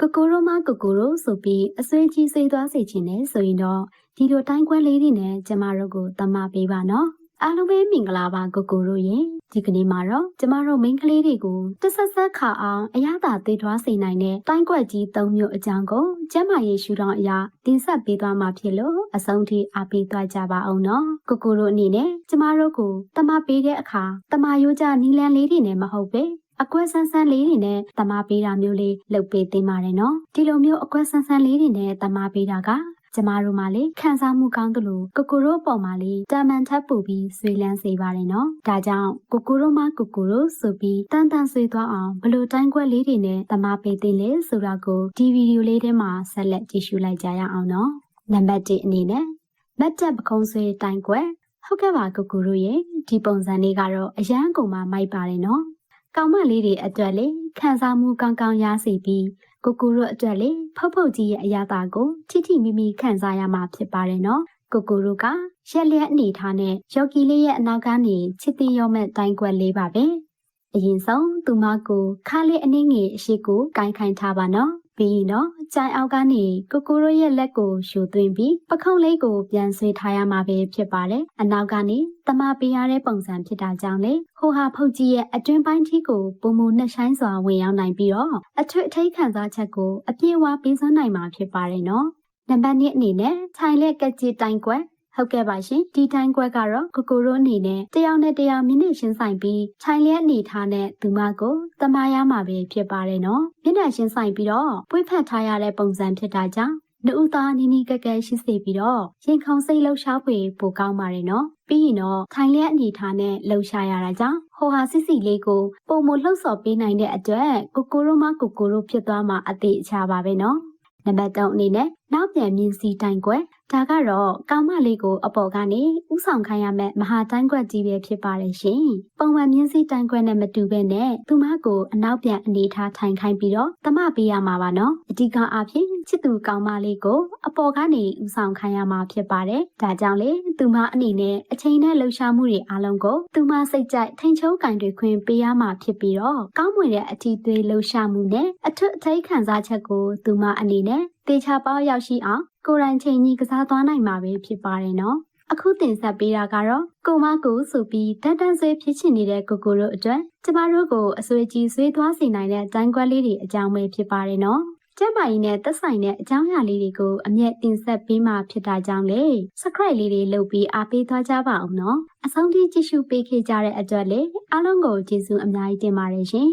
ကိုကိုရိုမကိုကိုရိုဆိုပြီးအစွဲကြီးစိတ်သွားစေချင်တယ်ဆိုရင်တော့ဒီလိုတိုင်းခွဲလေးတွေနဲ့ကျမတို့ကိုတမပေးပါနော်အားလုံးပဲမင်္ဂလာပါကိုကိုရိုရေဒီကနေ့မှာတော့ကျမတို့မိန်းကလေးတွေကိုတဆက်ဆက်ခါအောင်အရသာသေးထွားစေနိုင်တဲ့တိုင်းကွက်ကြီး၃မျိုးအကြောင်းကိုကျမရေရှုထောင့်အရာတင်ဆက်ပေးသွားမှာဖြစ်လို့အဆုံးထိအားပေးသွားကြပါအောင်နော်ကိုကိုရိုအနေနဲ့ကျမတို့ကိုတမပေးတဲ့အခါတမရိုးကြနီလန်းလေးတွေနဲ့မဟုတ်ပဲ အကွက်ဆန်းဆန်းလေးတွေနဲ့တမပေးတာမျိုးလေးလုပ်ပေးသိပါတယ်နော်ဒီလိုမျိုးအကွက်ဆန်းဆန်းလေးတွေနဲ့တမပေးတာကကျမတို့မှလေခံစားမှုကောင်းသလိုကိုကိုရိုအပေါ်မှာလေတာမန်ထပ်ပူပြီးဆွေးလန်းစေပါတယ်နော်ဒါကြောင့်ကိုကိုရိုမကိုကိုရိုဆိုပြီးတန်တန်ဆွေးသွားအောင်ဘလို့တိုင်းခွက်လေးတွေနဲ့တမပေးသိလဲဆိုတာကိုဒီဗီဒီယိုလေးထဲမှာဆက်လက်ကြည့်ရှုလိုက်ကြရအောင်နော်နံပါတ်1အနေနဲ့မတ်တက်ပကုံးဆွေးတိုင်းခွက်ဟုတ်ကဲ့ပါကိုကိုရိုရဲ့ဒီပုံစံလေးကတော့အရန်ကုန်မှမိုက်ပါတယ်နော် ကောင်မလေးတွေအတွက်လေခံစားမှုကောင်းကောင်းရစေပြီးကိုကိုတို့အတွက်လေဖုတ်ဖုတ်ကြီးရဲ့အရာတာကိုထိထိမိမိခံစားရမှာဖြစ်ပါတယ်နော်ကိုကိုတို့ကရက်လျက်အနေထားနဲ့ယော်ကီလေးရဲ့အနောက်ကနေချစ်တင်ရောမဲ့တိုင်းကွက်လေးပါပဲအရင်ဆုံးသူမကိုခါလေးအနှင်းငယ်အရှိကိုကင်ခိုင်ထားပါနော် ပြီးရင်တော့ကြိုင်အောက်ကနေကိုကိုရိုရဲ့လက်ကိုရှူသွင်းပြီးပခုံးလေးကိုပြန်ဆွေးထားရမှာပဲဖြစ်ပါတယ်။အနောက်ကနေတမပေးရတဲ့ပုံစံဖြစ်တာကြောင့်လေဟိုဟာဖုတ်ကြီးရဲ့အတွင်းပိုင်းထီကိုပုံမနှက်ဆိုင်စွာဝင်ရောက်နိုင်ပြီးတော့အထွတ်အထိပ်ခံစားချက်ကိုအပြည့်အဝပေးစွမ်းနိုင်မှာဖြစ်ပါတယ်နော်။နံပါတ်2အနေနဲ့ထိုင်လက်ကကြည်တိုင်ကွက် ဟုတ်ကဲ့ပါရှင်ဒီတိုင်းကွက်ကတော့ကိုကိုရိုအနေနဲ့တယောက်နဲ့တယောက်မိနစ်ရှင်းဆိုင်ပြီးခြိုင်လျက်အနေထားနဲ့သူမကိုတမရမှာပဲဖြစ်ပါတယ်နော်မျက်နှာရှင်းဆိုင်ပြီးတော့ပွေးဖက်ထားရတဲ့ပုံစံဖြစ်တာကြောင့်နှုတ်သားနီးနီးကက်ကက်ရှိစေပြီးတော့ရင်ခုန်စိတ်လှုပ်ရှားဖွေပိုကောင်းပါတယ်နော်ပြီးရင်တော့ထိုင်လျက်အနေထားနဲ့လှုပ်ရှားရတာကြောင့်ဟိုဟာစစ်စီလေးကိုပုံမလှုပ်ဆော်ပေးနိုင်တဲ့အတွက်ကိုကိုရိုမကိုကိုရိုဖြစ်သွားမှာအသေးအချာပါပဲနော် နံပါတ်3အနေနဲ့နောက်ပြန်မြင်စီတိုင်ကွယ်ဒါကတော့ကောင်မလေးကိုအပေါ်ကနေဥဆောင်ခိုင်းရမယ့်မဟာတိုင်းကွက်ကြီးပဲဖြစ်ပါတယ်ရှင်။ပုံမှန်မြင်းစီတိုင်းကွက်နဲ့မတူဘဲနဲ့သူမကိုအနောက်ပြန်အနေထားထိုင်ခိုင်းပြီးတော့တမပေးရမှာပါနော်။အဓိကအားဖြင့် ချစ်သူကောင်မလေးကိုအပေါ်ကနေဥဆောင်ခိုင်းရမှာဖြစ်ပါတယ်။ဒါကြောင့်လေသူမအနေနဲ့အချိန်နဲ့လှုပ်ရှားမှုတွေအားလုံးကိုသူမစိတ်ကြိုက်ထိန်ချုံးကင်တွေခွင့်ပေးရမှာဖြစ်ပြီးတော့ကောင်းမွန်တဲ့အထီးသွေးလှုပ်ရှားမှုနဲ့အထွတ်အထိပ်ခံစားချက်ကိုသူမအနေနဲ့တေချာပေါက်ရောက်ရှိအောင်ကိုယ်တိုင်ချိန်ကြီးကစားသွားနိုင်မှာပဲဖြစ်ပါတယ်နော်အခုတင်ဆက်ပေးတာကတော့ကိုမကိုဆိုပြီးတန်တန်ဆွေးဖြစ်ချင်နေတဲ့ကိုကိုတို့အတွက်ကျမတို့ကိုအဆွေကြီးဆွေးသွားစေနိုင်တဲ့တိုင်းကွက်လေးတွေအကြောင်းပဲဖြစ်ပါတယ်နော် ကျမကြီးနဲ့သက်ဆိုင်တဲ့အကြောင်းအရာလေးတွေကိုအမျက်တင်ဆက်ပေးမှဖြစ်တာကြောင့်လေ subscribe လေးတွေလုပ်ပြီးအားပေးသွားကြပါအောင်နော်အဆုံးထိကြည့်ရှုပေးခဲ့ကြတဲ့အတွက်လေအားလုံးကိုကျေးဇူးအများကြီးတင်ပါတယ်ရှင်